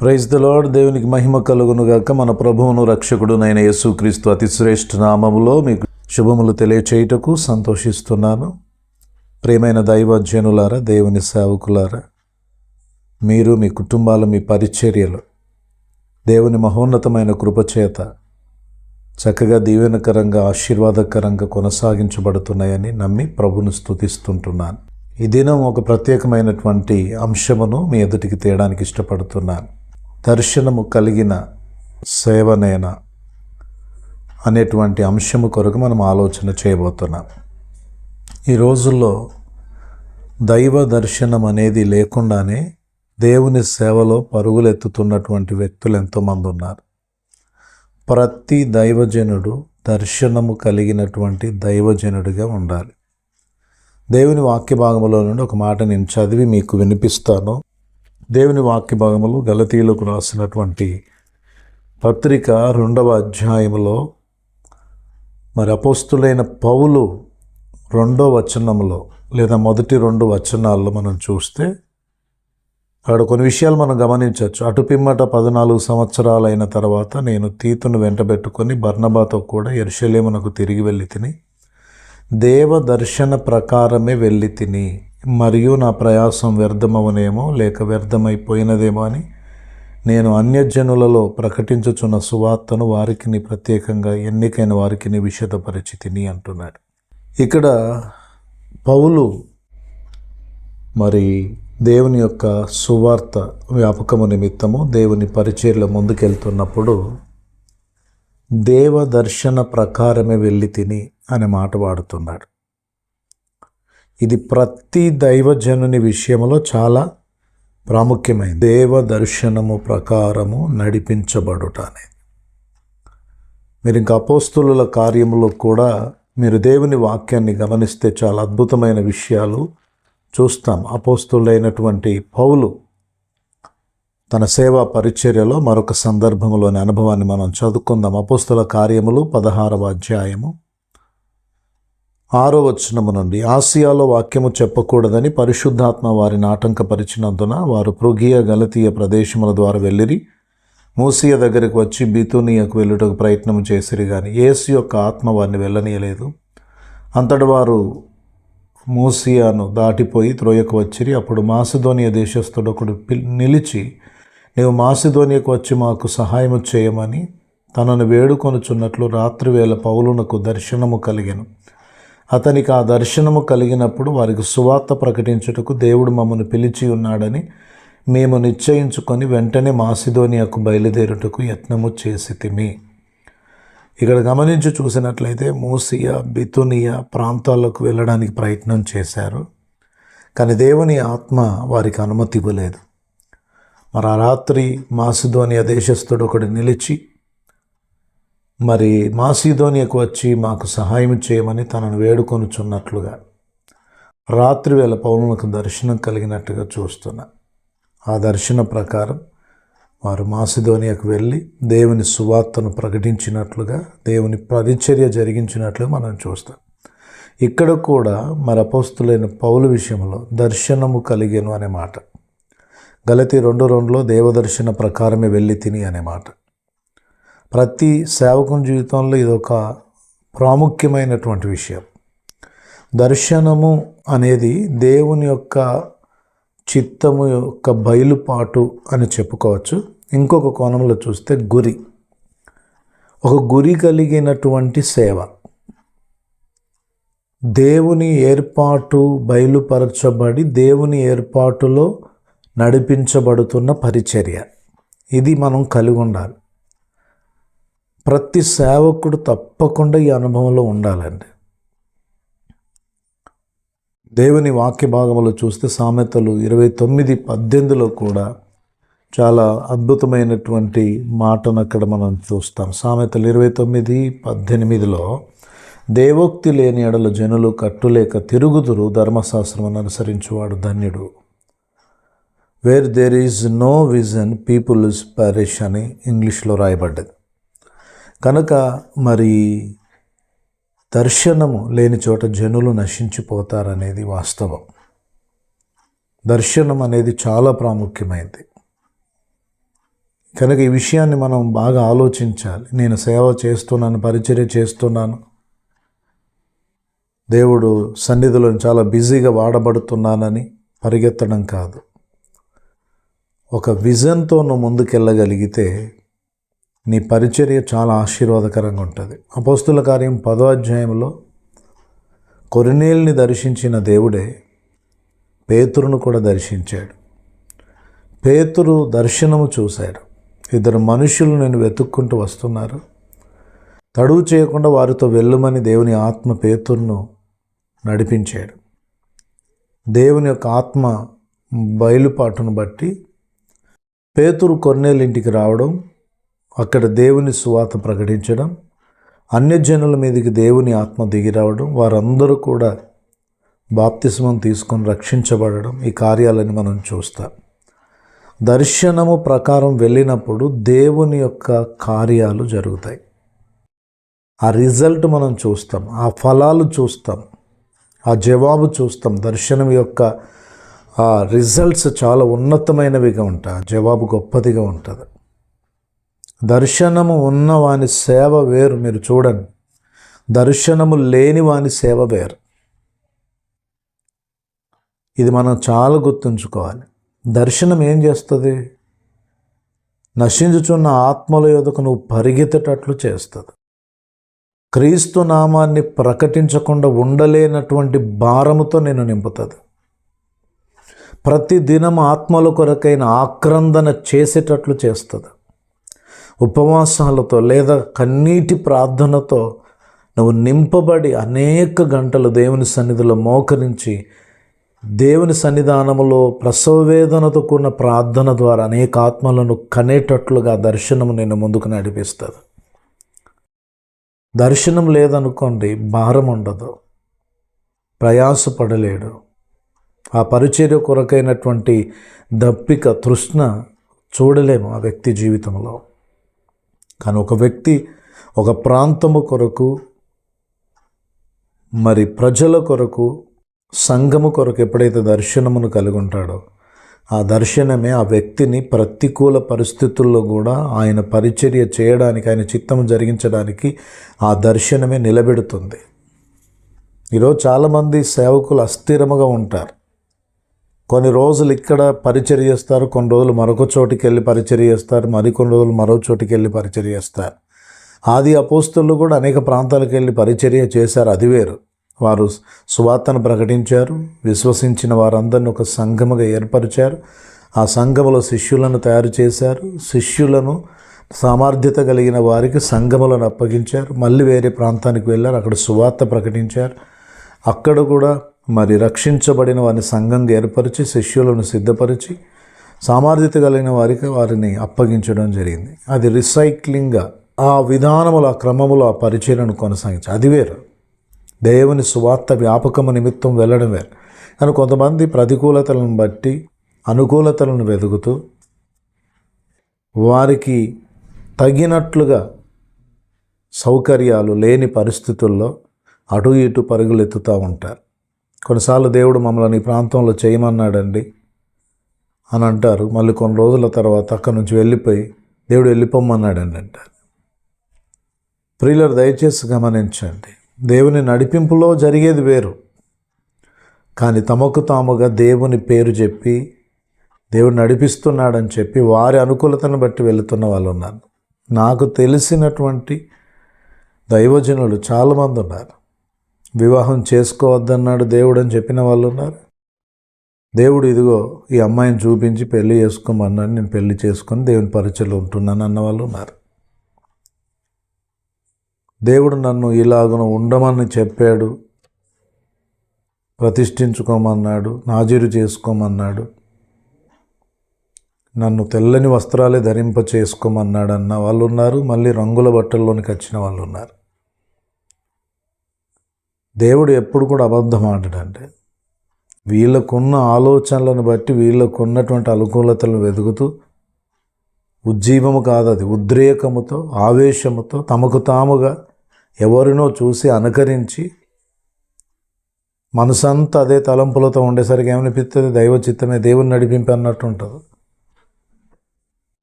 Praise the lord దేవునికి మహిమ కలుగునుగాక. మన ప్రభువును రక్షకుడునైన యేసుక్రీస్తు అతి శ్రేష్ఠ నామములో మీకు శుభములు తెలియచేయుటకు సంతోషిస్తున్నాను. ప్రేమైన దైవజనులారా దేవుని సేవకులారా మీరు మీ కుటుంబాలు మీ పరిచర్యలు దేవుని మహోన్నతమైన కృపచేత చక్కగా దీవెనకరంగా ఆశీర్వాదకరంగా కొనసాగించబడుతున్నాయని నమ్మి ప్రభును స్తుతిస్తుంటున్నాను. ఈ దినం ఒక ప్రత్యేకమైనటువంటి అంశమును మీ ఎదుటికి తేయడానికి ఇష్టపడుతున్నాను. దర్శనము కలిగిన సేవనేనా అనేటువంటి అంశము కొరకు మనం ఆలోచన చేయబోతున్నాం. ఈ రోజుల్లో దైవ దర్శనం అనేది లేకుండానే దేవుని సేవలో పరుగులెత్తుతున్నటువంటి వ్యక్తులు ఎంతోమంది ఉన్నారు. ప్రతి దైవజనుడు దర్శనము కలిగినటువంటి దైవజనుడిగా ఉండాలి. దేవుని వాక్య భాగంలో నుండి ఒక మాట నేను చదివి మీకు వినిపిస్తాను. దేవుని వాక్య భాగములు గలతీలకు రాసినటువంటి పత్రిక రెండవ అధ్యాయములో మరి అపోస్తులైన పౌలు రెండో వచనంలో లేదా మొదటి రెండు వచనాల్లో మనం చూస్తే అక్కడ కొన్ని విషయాలు మనం గమనించవచ్చు. అటు పిమ్మట పద్నాలుగు సంవత్సరాలైన తర్వాత నేను తీతును వెంటబెట్టుకొని బర్ణబాతో కూడా ఎరుషలేమునకు తిరిగి వెళ్ళి తిని దేవ దర్శన ప్రకారమే వెళ్ళి తిని మరియు నా ప్రయాసం వ్యర్థమవనేమో లేక వ్యర్థమైపోయినదేమో అని నేను అన్యజనులలో ప్రకటించుచున్న సువార్తను వారికి ప్రత్యేకంగా ఎన్నికైన వారికి విషదపరిచి తిని అంటున్నాడు. ఇక్కడ పౌలు మరి దేవుని యొక్క సువార్త వ్యాపకము నిమిత్తము దేవుని పరిచర్లో ముందుకెళ్తున్నప్పుడు దేవ దర్శన ప్రకారమే వెళ్ళి తిని అనే మాట వాడుతున్నాడు. ఇది ప్రతి దైవజనుని విషయంలో చాలా ప్రాముఖ్యమైనది దేవ దర్శనము ప్రకారము నడిపించబడుట అనేది మీరు ఇంకా అపోస్తుల కార్యములో కూడా మీరు దేవుని వాక్యాన్ని గమనిస్తే చాలా అద్భుతమైన విషయాలు చూస్తాం. అపోస్తులైనటువంటి పౌలు తన సేవా పరిచర్యలో మరొక సందర్భంలోని అనుభవాన్ని మనం చదువుకుందాం. అపోస్తుల కార్యములు పదహారవ అధ్యాయము ఆరో వచనము నుండి ఆసియాలో వాక్యము చెప్పకూడదని పరిశుద్ధాత్మ వారిని ఆటంకపరిచినందున వారు పృగియ గలతీయ ప్రదేశముల ద్వారా వెళ్ళిరి. మూసియ దగ్గరికి వచ్చి బితునియకు వెళ్ళుటకు ప్రయత్నం చేసిరి కానీ ఏసు యొక్క ఆత్మ వారిని వెళ్ళనీయలేదు. అంతటి వారు మూసియాను దాటిపోయి త్రోయకు వచ్చిరి. అప్పుడు మాసిధోనియ దేశస్థుడు ఒకడు పిల్ నిలిచి నీవు మాసిధోనియకు వచ్చి మాకు సహాయము చేయమని తనను వేడుకొనుచున్నట్లు రాత్రివేళ పౌలునకు దర్శనము కలిగాను. అతనికి ఆ దర్శనము కలిగినప్పుడు వారికి సువార్త ప్రకటించుటకు దేవుడు మమ్మల్ని పిలిచి ఉన్నాడని మేము నిశ్చయించుకొని వెంటనే మాసిధోనియాకు బయలుదేరుటకు యత్నము చేసి తిమి ఇక్కడ గమనించి చూసినట్లయితే మూసియా బితునియా ప్రాంతాలకు వెళ్ళడానికి ప్రయత్నం చేశారు. కానీ దేవుని ఆత్మ వారికి అనుమతి ఇవ్వలేదు. మరి ఆ రాత్రి మాసిధోనియా దేశస్థుడు ఒకడు నిలిచి మరి మాసిధోనియకు వచ్చి మాకు సహాయం చేయమని తనను వేడుకొనుచున్నట్లుగా రాత్రివేళ పౌరులకు దర్శనం కలిగినట్టుగా చూస్తున్నా. ఆ దర్శన ప్రకారం వారు మాసిధోనియకు వెళ్ళి దేవుని సువార్తను ప్రకటించినట్లుగా దేవుని పరిచర్య జరిగించినట్లుగా మనం చూస్తాం. ఇక్కడ కూడా మరి అపోస్తులైన పౌలు విషయంలో దర్శనము కలిగేను అనే మాట. గలతి రెండు రెండులో దేవదర్శన ప్రకారమే వెళ్ళి తిని అనే మాట. ప్రతి సేవకుని జీవితంలో ఇది ఒక ప్రాముఖ్యమైనటువంటి విషయం. దర్శనము అనేది దేవుని యొక్క చిత్తము యొక్క బయలుపాటు అని చెప్పుకోవచ్చు. ఇంకొక కోణంలో చూస్తే గురి. ఒక గురి కలిగినటువంటి సేవ. దేవుని ఏర్పాటు బయలుపరచబడి దేవుని ఏర్పాటులో నడిపించబడుతున్న పరిచర్య. ఇది మనం కలిగి ఉండాలి. ప్రతి సేవకుడు తప్పకుండా ఈ అనుభవంలో ఉండాలండి. దేవుని వాక్య భాగంలో చూస్తే సామెతలు ఇరవై తొమ్మిది పద్దెనిమిదిలో కూడా చాలా అద్భుతమైనటువంటి మాటను అక్కడ మనం చూస్తాం. సామెతలు ఇరవై తొమ్మిది పద్దెనిమిదిలో దేవోక్తి లేని ఎడల జనులు కట్టులేక తిరుగుదురు ధర్మశాస్త్రం అనుసరించేవాడు ధన్యుడు. Where there is no vision people is perish అని ఇంగ్లీష్లో రాయబడ్డది. కనుక మరి దర్శనము లేని చోట జనులు నశించిపోతారనేది వాస్తవం. దర్శనం అనేది చాలా ప్రాముఖ్యమైనది. కనుక ఈ విషయాన్ని మనం బాగా ఆలోచించాలి. నేను సేవ చేస్తున్నాను పరిచర్య చేస్తున్నాను. దేవుడు సన్నిధిలో చాలా బిజీగా వాడబడుతున్నానని పరిగెత్తడం కాదు. ఒక విజన్తో నువ్వు ముందుకెళ్ళగలిగితే నీ పరిచర్య చాలా ఆశీర్వాదకరంగా ఉంటుంది. అపోస్తుల కార్యం పదో అధ్యాయంలో కొరినేల్ని దర్శించిన దేవుడే పేతురును కూడా దర్శించాడు. పేతురు దర్శనము చూశాడు ఇద్దరు మనుషులు నేను వెతుక్కుంటూ వస్తున్నారు. తడువు చేయకుండా వారితో వెళ్ళమని దేవుని ఆత్మ పేతురును నడిపించాడు. దేవుని యొక్క ఆత్మ బయలుపాటును బట్టి పేతురు కొన్నేళ్ళింటికి రావడం అక్కడ దేవుని సువాత ప్రకటించడం అన్యజనుల మీదకి దేవుని ఆత్మ దిగిరావడం వారందరూ కూడా బాప్తిస్మం తీసుకొని రక్షించబడడం ఈ కార్యాలని మనం చూస్తాం. దర్శనము ప్రకారం వెళ్ళినప్పుడు దేవుని యొక్క కార్యాలు జరుగుతాయి. ఆ రిజల్ట్ మనం చూస్తాం ఆ ఫలాలు చూస్తాం ఆ జవాబు చూస్తాం. దర్శనం యొక్క ఆ రిజల్ట్స్ చాలా ఉన్నతమైనవిగా ఉంటాయి ఆ జవాబు గొప్పదిగా ఉంటుంది. దర్శనము ఉన్న వాని సేవ వేరు మీరు చూడండి. దర్శనము లేని వాని సేవ వేరు. ఇది మనం చాలా గుర్తుంచుకోవాలి. దర్శనం ఏం చేస్తుంది? నశించుచున్న ఆత్మల యొదకు నువ్వు పరిగెత్తేటట్లు చేస్తుంది. క్రీస్తు నామాన్ని ప్రకటించకుండా ఉండలేనటువంటి భారముతో నేను నింపుతుంది. ప్రతి దినం ఆత్మల కొరకైన ఆక్రందన చేసేటట్లు చేస్తుంది. ఉపవాసాలతో లేదా కన్నీటి ప్రార్థనతో నువ్వు నింపబడి అనేక గంటలు దేవుని సన్నిధిలో మోకరించి దేవుని సన్నిధానములో ప్రసవ వేదనతో కూడిన ప్రార్థన ద్వారా అనేక ఆత్మలను కనేటట్లుగా దర్శనం నేను ముందుకు నడిపిస్తుంది. దర్శనం లేదనుకోండి భారం ఉండదు. ప్రయాసపడలేడు. ఆ పరిచర్య కొరకైనటువంటి దప్పిక తృష్ణ చూడలేము ఆ వ్యక్తి జీవితంలో. కానీ ఒక వ్యక్తి ఒక ప్రాంతము కొరకు మరి ప్రజల కొరకు సంఘము కొరకు ఎప్పుడైతే దర్శనమును కలిగి ఉంటాడో ఆ దర్శనమే ఆ వ్యక్తిని ప్రతికూల పరిస్థితుల్లో కూడా ఆయన పరిచర్య చేయడానికి ఆయన చిత్తము జరిగించడానికి ఆ దర్శనమే నిలబెడుతుంది. ఈరోజు చాలామంది సేవకులు అస్థిరముగా ఉంటారు. కొన్ని రోజులు ఇక్కడ పరిచర్ చేస్తారు కొన్ని రోజులు మరొక చోటికి వెళ్ళి పరిచర్ చేస్తారు మరికొన్ని రోజులు మరో చోటికి వెళ్ళి పరిచర్ చేస్తారు. ఆది అపోస్తులు కూడా అనేక ప్రాంతాలకు వెళ్ళి పరిచర్య చేశారు అది వేరు. వారు సువార్తను ప్రకటించారు విశ్వసించిన వారందరిని ఒక సంఘముగా ఏర్పరిచారు ఆ సంఘములో శిష్యులను తయారు చేశారు శిష్యులను సామర్థ్యత కలిగిన వారికి సంఘములను అప్పగించారు మళ్ళీ వేరే ప్రాంతానికి వెళ్ళారు అక్కడ సువార్త ప్రకటించారు. అక్కడ కూడా మరి రక్షించబడిన వారిని సంఘంగా ఏర్పరిచి శిష్యులను సిద్ధపరిచి సామర్థ్యత కలిగిన వారికి వారిని అప్పగించడం జరిగింది. అది రీసైక్లింగ్గా ఆ విధానముల ఆ క్రమములో ఆ పరిచయను కొనసాగించి అది వేరు. దేవుని సువార్త వ్యాపకము నిమిత్తం వెళ్ళడం వేరు. కానీ కొంతమంది ప్రతికూలతలను బట్టి అనుకూలతలను వెతుకుతూ వారికి తగినట్లుగా సౌకర్యాలు లేని పరిస్థితుల్లో అటు ఇటు పరుగులు ఎత్తుతూ ఉంటారు. కొన్నిసార్లు దేవుడు మమ్మల్ని ఈ ప్రాంతంలో చేయమన్నాడండి అని అంటారు. మళ్ళీ కొన్ని రోజుల తర్వాత అక్కడి నుంచి వెళ్ళిపోయి దేవుడు వెళ్ళిపోమ్మన్నాడండి అంటారు ప్రియులరు దయచేసి గమనించండి. దేవుని నడిపింపులో జరిగేది వేరు. కానీ తమకు తాముగా దేవుని పేరు చెప్పి దేవుడు నడిపిస్తున్నాడని చెప్పి వారి అనుకూలతను బట్టి వెళుతున్న వాళ్ళు ఉన్నారు. నాకు తెలిసినటువంటి దైవజనులు చాలామంది ఉన్నారు. వివాహం చేసుకోవద్దన్నాడు దేవుడు అని చెప్పిన వాళ్ళు ఉన్నారు దేవుడు ఇదిగో ఈ అమ్మాయిని చూపించి పెళ్ళి చేసుకోమన్నాను నేను పెళ్ళి చేసుకొని దేవుని పరిచయలో ఉంటున్నాను అన్న వాళ్ళు ఉన్నారు దేవుడు నన్ను ఇలాగున ఉండమని చెప్పాడు ప్రతిష్ఠించుకోమన్నాడు నాజీరు చేసుకోమన్నాడు నన్ను తెల్లని వస్త్రాలే ధరింప చేసుకోమన్నాడు అన్న వాళ్ళు ఉన్నారు మళ్ళీ రంగుల బట్టల్లోనికి వచ్చిన వాళ్ళు ఉన్నారు దేవుడు ఎప్పుడు కూడా అబద్ధం ఆడడంటే వీళ్ళకున్న ఆలోచనలను బట్టి వీళ్ళకున్నటువంటి అనుకూలతలను వెతుకుతూ ఉజ్జీవము కాదు అది. ఉద్రేకముతో ఆవేశముతో తమకు తాముగా ఎవరినో చూసి అనుకరించి మనసంతా అదే తలంపులతో ఉండేసరికి ఏమనిపిస్తుంది దైవ చిత్తమే దేవుని నడిపింపు అన్నట్టు ఉంటుంది.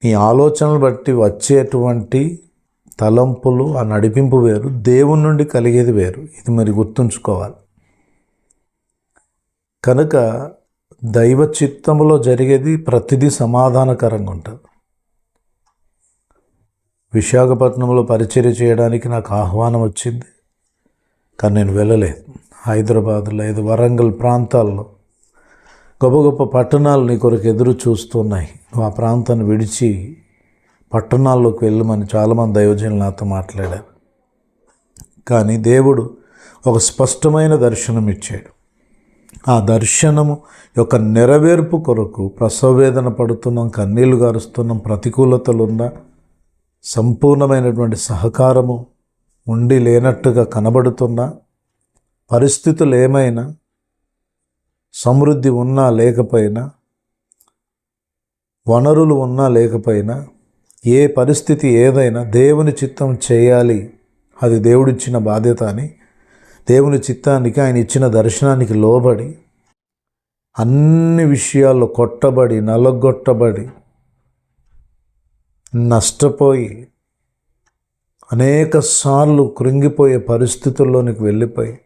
నీ ఆలోచనలు బట్టి వచ్చేటువంటి తలంపులు ఆ నడిపింపు వేరు దేవుని నుండి కలిగేది వేరు. ఇది మరి గుర్తుంచుకోవాలి. కనుక దైవ చిత్తములో జరిగేది ప్రతిదీ సమాధానకరంగా ఉంటుంది. విశాఖపట్నంలో పరిచర్య చేయడానికి నాకు ఆహ్వానం వచ్చింది కానీ నేను వెళ్ళలేదు. హైదరాబాద్ లేదు వరంగల్ ప్రాంతాల్లో గొప్ప గొప్ప పట్టణాలు నీ కొరకు ఎదురు చూస్తున్నాయి. నువ్వు ఆ ప్రాంతాన్ని విడిచి పట్టణాల్లోకి వెళ్ళమని చాలామంది దైవజనులు నాతో మాట్లాడారు. కానీ దేవుడు ఒక స్పష్టమైన దర్శనం ఇచ్చాడు. ఆ దర్శనము యొక్క నెరవేర్పు కొరకు ప్రసవవేదన పడుతున్నాం కన్నీళ్ళు గారుస్తున్నాం ప్రతికూలతలున్నా సంపూర్ణమైనటువంటి సహకారము ఉండి లేనట్టుగా కనబడుతున్నా పరిస్థితులు ఏమైనా సమృద్ధి ఉన్నా లేకపోయినా వనరులు ఉన్నా లేకపోయినా ఏ పరిస్థితి ఏదైనా దేవుని చిత్తం చేయాలి. అది దేవుడిచ్చిన బాధ్యత అని దేవుని చిత్తానికి ఆయన ఇచ్చిన దర్శనానికి లోబడి అన్ని విషయాల్లో కొట్టబడి నలగొట్టబడి నష్టపోయి అనేక సార్లు కృంగిపోయే పరిస్థితుల్లోనికి వెళ్ళిపోయి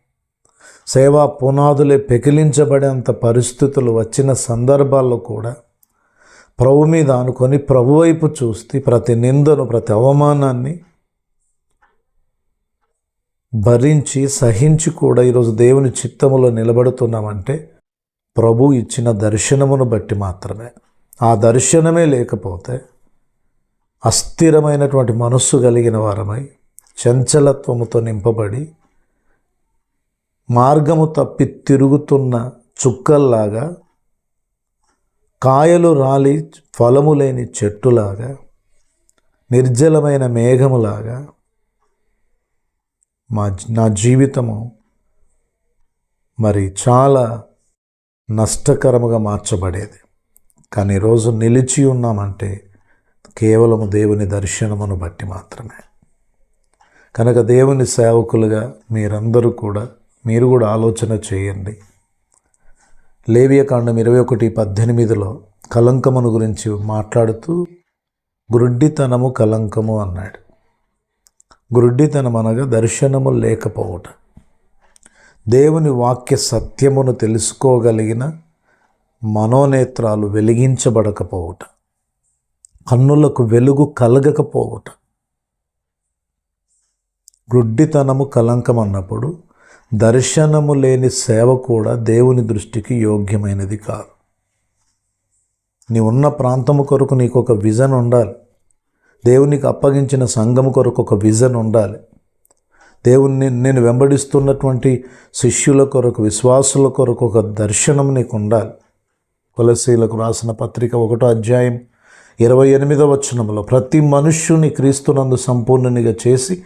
సేవా పునాదులే పెకిలించబడేంత పరిస్థితులు వచ్చిన సందర్భాల్లో కూడా ప్రభు మీద అనుకొని ప్రభు వైపు చూస్తే ప్రతి నిందను ప్రతి అవమానాన్ని భరించి సహించి కూడా ఈరోజు దేవుని చిత్తములో నిలబడుతున్నామంటే ప్రభు ఇచ్చిన దర్శనమును బట్టి మాత్రమే. ఆ దర్శనమే లేకపోతే అస్థిరమైనటువంటి మనస్సు కలిగిన వారమై చంచలత్వముతో నింపబడి మార్గము తప్పి తిరుగుతున్న చుక్కల్లాగా కాయలు రాలి ఫలము లేని చెట్టులాగా నిర్జలమైన మేఘములాగా మా నా జీవితము మరి చాలా నష్టకరముగా మార్చబడేది. కానీ ఈరోజు నిలిచి ఉన్నామంటే కేవలము దేవుని దర్శనమును బట్టి మాత్రమే. కనుక దేవుని సేవకులుగా మీరందరూ కూడా మీరు కూడా ఆలోచన చేయండి. లేవియకాండం ఇరవై ఒకటి పద్దెనిమిదిలో కలంకమును గురించి మాట్లాడుతూ గురుడ్డితనము కలంకము అన్నాడు. గురుడ్డితనం అనగా దర్శనము లేకపోవట. దేవుని వాక్య సత్యమును తెలుసుకోగలిగిన మనోనేత్రాలు వెలిగించబడకపోవుట. కన్నులకు వెలుగు కలగకపోవుట. గుడ్డితనము కలంకం అన్నప్పుడు దర్శనము లేని సేవ కూడా దేవుని దృష్టికి యోగ్యమైనది కాదు. నీ ఉన్న ప్రాంతము కొరకు నీకు ఒక విజన్ ఉండాలి. దేవునికి అప్పగించిన సంఘము కొరకు ఒక విజన్ ఉండాలి. దేవుణ్ణి నేను వెంబడిస్తున్నటువంటి శిష్యుల కొరకు విశ్వాసుల కొరకు ఒక దర్శనం నీకు ఉండాలి తులసీలకు రాసిన పత్రిక ఒకటో అధ్యాయం ఇరవై ఎనిమిదో వచనంలో ప్రతి మనుష్యుని క్రీస్తునందు సంపూర్ణునిగా చేసి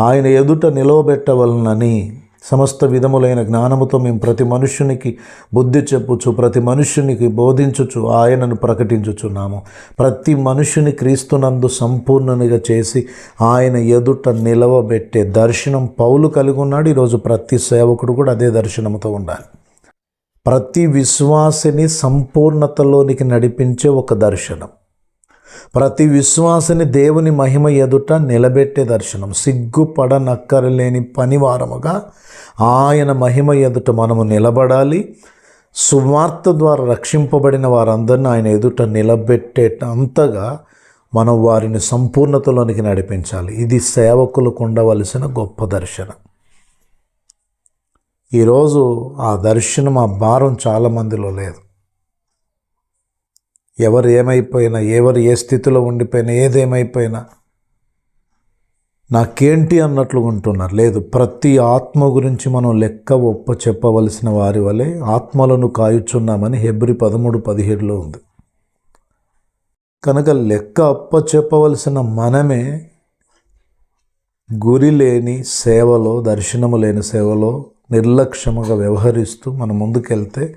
ఆయన ఎదుట నిలవబెట్టవలనని సమస్త విధములైన జ్ఞానముతో మేము ప్రతి మనుష్యునికి బుద్ధి చెప్పుచు ప్రతి మనుష్యునికి బోధించుచు ఆయనను ప్రకటించుచున్నాము. ప్రతి మనుష్యుని క్రీస్తునందు సంపూర్ణునిగా చేసి ఆయన ఎదుట నిలవబెట్టే దర్శనం పౌలు కలిగి ఉన్నాడు ఈరోజు ప్రతి సేవకుడు కూడా అదే దర్శనంతో ఉండాలి. ప్రతి విశ్వాసిని సంపూర్ణతలోనికి నడిపించే ఒక దర్శనం. ప్రతి విశ్వాసిని దేవుని మహిమ ఎదుట నిలబెట్టే దర్శనం సిగ్గుపడనక్కరలేని పనివారముగా ఆయన మహిమ ఎదుట మనము నిలబడాలి. సువార్త ద్వారా రక్షింపబడిన వారందరిని ఆయన ఎదుట నిలబెట్టేటంతగా మనం వారిని సంపూర్ణతలోనికి నడిపించాలి. ఇది సేవకులకు ఉండవలసిన గొప్ప దర్శనం. ఈరోజు ఆ దర్శనం ఆ భారం చాలామందిలో లేదు. ఎవరు ఏమైపోయినా ఎవరు ఏ స్థితిలో ఉండిపోయినా ఏదేమైపోయినా నాకేంటి అన్నట్లు ఉంటున్నారు. లేదు ప్రతి ఆత్మ గురించి మనం లెక్క ఒప్ప చెప్పవలసిన వారి వలె ఆత్మలను కాయుచున్నామని హెబ్రి పదమూడు పదిహేడులో ఉంది. కనుక లెక్క అప్ప చెప్పవలసిన మనమే గురి లేని సేవలో దర్శనము లేని సేవలో నిర్లక్ష్యముగా వ్యవహరిస్తూ మనం ముందుకెళ్తే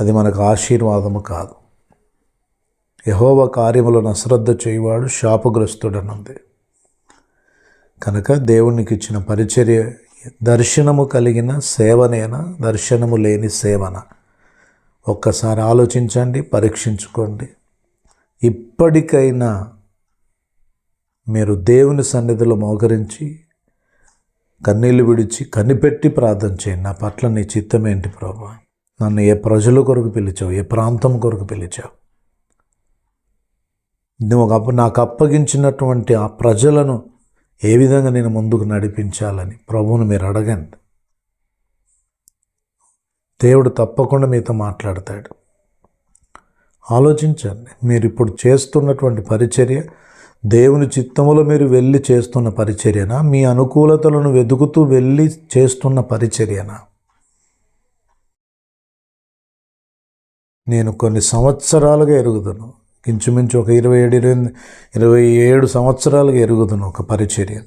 అది మనకు ఆశీర్వాదము కాదు. యహోవ కార్యములను అశ్రద్ధ చేయువాడు శాపగ్రస్తుడనుంది. కనుక దేవునికి ఇచ్చిన పరిచర్య దర్శనము కలిగిన సేవనేనా? దర్శనము లేని సేవన? ఒక్కసారి ఆలోచించండి పరీక్షించుకోండి. ఇప్పటికైనా మీరు దేవుని సన్నిధిలో మోకరించి కన్నీళ్ళు విడిచి కనిపెట్టి ప్రార్థన చేయండి. నా పట్ల నీ చిత్తం ఏంటి ప్రభా? నన్ను ఏ ప్రజల కొరకు పిలిచావు? ఏ ప్రాంతం కొరకు పిలిచావు? నువ్వు నాకు అప్పగించినటువంటి ఆ ప్రజలను ఏ విధంగా నేను ముందుకు నడిపించాలని ప్రభువును మీరు అడగండి. దేవుడు తప్పకుండా మీతో మాట్లాడతాడు. ఆలోచించండి. మీరు ఇప్పుడు చేస్తున్నటువంటి పరిచర్య దేవుని చిత్తములో మీరు వెళ్ళి చేస్తున్న పరిచర్యనా? మీ అనుకూలతలను వెతుకుతూ వెళ్ళి చేస్తున్న పరిచర్యనా? నేను కొన్ని సంవత్సరాలుగా ఎరుగుదును. ఇంచుమించు ఒక ఇరవై ఏడు ఇరవై ఇరవై ఏడు సంవత్సరాలుగా ఎరుగుదును ఒక పరిచర్య.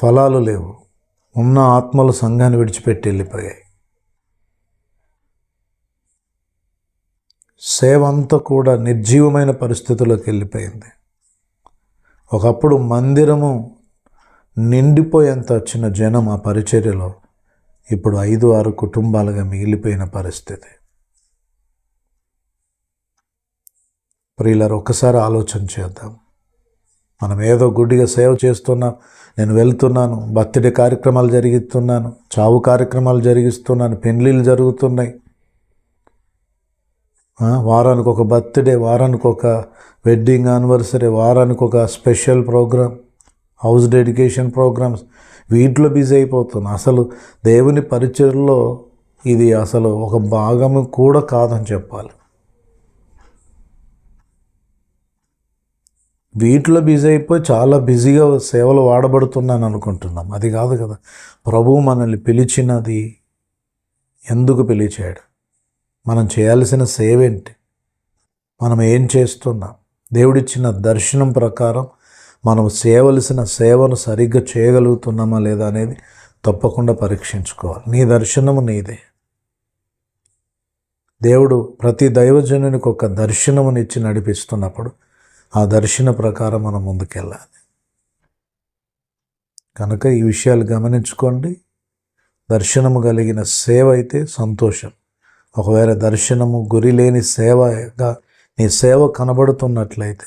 ఫలాలు లేవు. ఉన్న ఆత్మలు సంఘాన్ని విడిచిపెట్టి వెళ్ళిపోయాయి. సేవ అంతా కూడా నిర్జీవమైన పరిస్థితుల్లోకి వెళ్ళిపోయింది. ఒకప్పుడు మందిరము నిండిపోయేంత వచ్చిన జనం ఆ పరిచర్యలో ఇప్పుడు ఐదు ఆరు కుటుంబాలుగా మిగిలిపోయిన పరిస్థితి. ప్రియులారు ఒక్కసారి ఆలోచన చేద్దాం. మనం ఏదో గుడ్డిగా సేవ చేస్తున్నాం నేను వెళ్తున్నాను బర్త్డే కార్యక్రమాలు జరిగిస్తున్నాను చావు కార్యక్రమాలు జరిగిస్తున్నాను పెళ్ళిళ్ళు జరుగుతున్నాయి. వారానికి ఒక బర్త్డే వారానికి ఒక వెడ్డింగ్ యానివర్సరీ వారానికి ఒక special programme house dedication programmes. వీటిలో బిజీ అయిపోతున్నాం. అసలు దేవుని పరిచయలో ఇది అసలు ఒక భాగము కూడా కాదని చెప్పాలి. వీటిలో బిజీ అయిపోయి చాలా బిజీగా సేవలు వాడబడుతున్నాను అనుకుంటున్నాం. అది కాదు కదా. ప్రభువు మనల్ని పిలిచినది ఎందుకు పిలిచాడు? మనం చేయాల్సిన సేవ ఏంటి మనం ఏం చేస్తున్నాం? దేవుడిచ్చిన దర్శనం ప్రకారం మనం చేయవలసిన సేవను సరిగ్గా చేయగలుగుతున్నామా లేదా అనేది తప్పకుండా పరీక్షించుకోవాలి. నీ దర్శనము నీదే. దేవుడు ప్రతి దైవజనునికి ఒక దర్శనమునిచ్చి నడిపిస్తున్నప్పుడు ఆ దర్శన ప్రకారం మనం ముందుకెళ్ళాలి. కనుక ఈ విషయాలు గమనించుకోండి. దర్శనము కలిగిన సేవ అయితే సంతోషం. ఒకవేళ దర్శనము గురి లేని సేవగా నీ సేవ కనబడుతున్నట్లయితే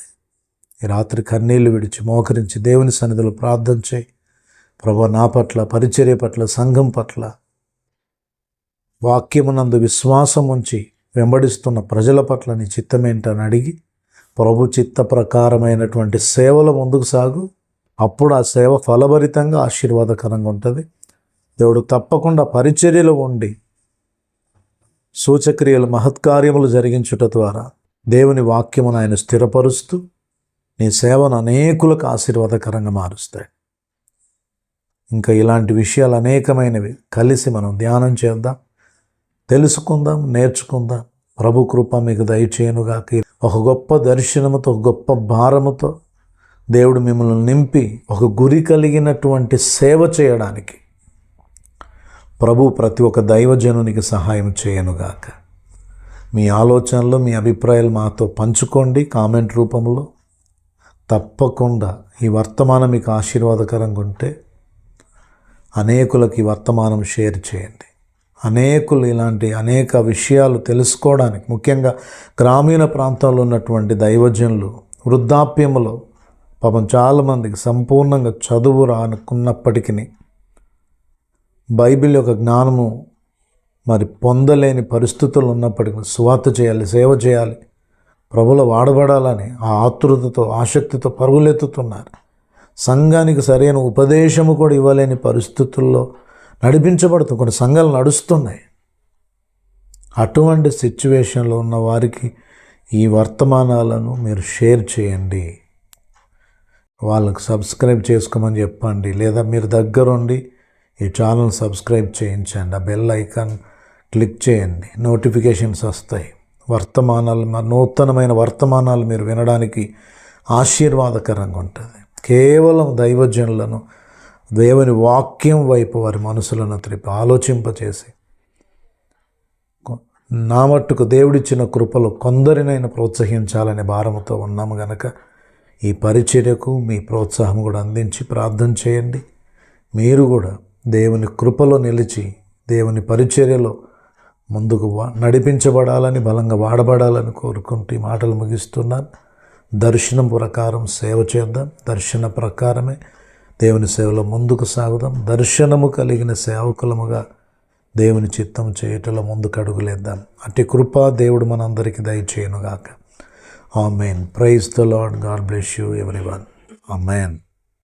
ఈ రాత్రి కన్నీళ్ళు విడిచి మోకరించి దేవుని సన్నిధిలో ప్రార్థన చేయి. ప్రభు నా పట్ల పరిచర్య పట్ల సంఘం పట్ల వాక్యమునందు విశ్వాసం ఉంచి వెంబడిస్తున్న ప్రజల పట్ల నీ చిత్తమేంటని అడిగి ప్రభు చిత్త ప్రకారమైనటువంటి సేవల ముందుకు సాగు. అప్పుడు ఆ సేవ ఫలభరితంగా ఆశీర్వాదకరంగా ఉంటుంది. దేవుడు తప్పకుండా పరిచర్యలో ఉండి సూచక్రియలు మహత్కార్యములు జరిగించుట ద్వారా దేవుని వాక్యమును ఆయన స్థిరపరుస్తూ నీ సేవను అనేకులకు ఆశీర్వాదకరంగా మారుస్తాయి ఇంకా ఇలాంటి విషయాలు అనేకమైనవి కలిసి మనం ధ్యానం చేద్దాం తెలుసుకుందాం నేర్చుకుందాం. ప్రభు కృప మీకు దయచేయనుగాక. ఒక గొప్ప దర్శనముతో ఒక గొప్ప భారముతో దేవుడు మిమ్మల్ని నింపి ఒక గురి కలిగినటువంటి సేవ చేయడానికి ప్రభు ప్రతి ఒక్క దైవజనునికి సహాయం చేయనుగాక. మీ ఆలోచనలు మీ అభిప్రాయాలు మాతో పంచుకోండి కామెంట్ రూపంలో. తప్పకుండా ఈ వర్తమానం మీకు ఆశీర్వాదకరంగా ఉంటే అనేకులకు ఈ వర్తమానం షేర్ చేయండి. అనేకులు ఇలాంటి అనేక విషయాలు తెలుసుకోవడానికి ముఖ్యంగా గ్రామీణ ప్రాంతాల్లో ఉన్నటువంటి దైవజనులు వృద్ధాప్యములో పాపం చాలామందికి సంపూర్ణంగా చదువు రానుకున్నప్పటికీ బైబిల్ యొక్క జ్ఞానము మరి పొందలేని పరిస్థితులు ఉన్నప్పటికీ సువార్త చేయాలి సేవ చేయాలి ప్రభుల వాడబడాలని ఆ ఆతృతతో ఆసక్తితో పరుగులెత్తుతున్నారు. సంఘానికి సరైన ఉపదేశము కూడా ఇవ్వలేని పరిస్థితుల్లో నడిపించబడుతూ కొన్ని సంఘాలు నడుస్తున్నాయి. అటువంటి సిచ్యువేషన్లో ఉన్న వారికి ఈ వర్తమానాలను మీరు షేర్ చేయండి. వాళ్ళకు సబ్స్క్రైబ్ చేసుకోమని చెప్పండి. లేదా మీరు దగ్గరుండి ఈ ఛానల్ సబ్స్క్రైబ్ చేయించండి. ఆ బెల్ ఐకాన్ క్లిక్ చేయండి. నోటిఫికేషన్స్ వస్తాయి. వర్తమానాలు నూతనమైన వర్తమానాలు మీరు వినడానికి ఆశీర్వాదకరంగా ఉంటుంది. కేవలం దైవజనులను దేవుని వాక్యం వైపు వారి మనసులను త్రిపి ఆలోచింపచేసి నా మట్టుకు దేవుడిచ్చిన కృపలో కొందరినైనా ప్రోత్సహించాలనే భారముతో ఉన్నాము గనక ఈ పరిచర్యకు మీ ప్రోత్సాహం కూడా అందించి ప్రార్థన చేయండి. మీరు కూడా దేవుని కృపలో నిలిచి దేవుని పరిచర్యలో ముందుకు వా- నడిపించబడాలని బలంగా వాడబడాలని కోరుకుంటూ ఈ మాటలు ముగిస్తున్నాను. దర్శనం ప్రకారం సేవ చేద్దాం. దర్శన ప్రకారమే దేవుని సేవలో ముందుకు సాగుదాం. దర్శనము కలిగిన సేవకులముగా దేవుని చిత్తం చేయటంలో ముందుకు అడుగులేద్దాం. అట్టి కృప దేవుడు మనందరికీ దయచేయనుగాక. Amen. Praise the lord God bless you everyone amen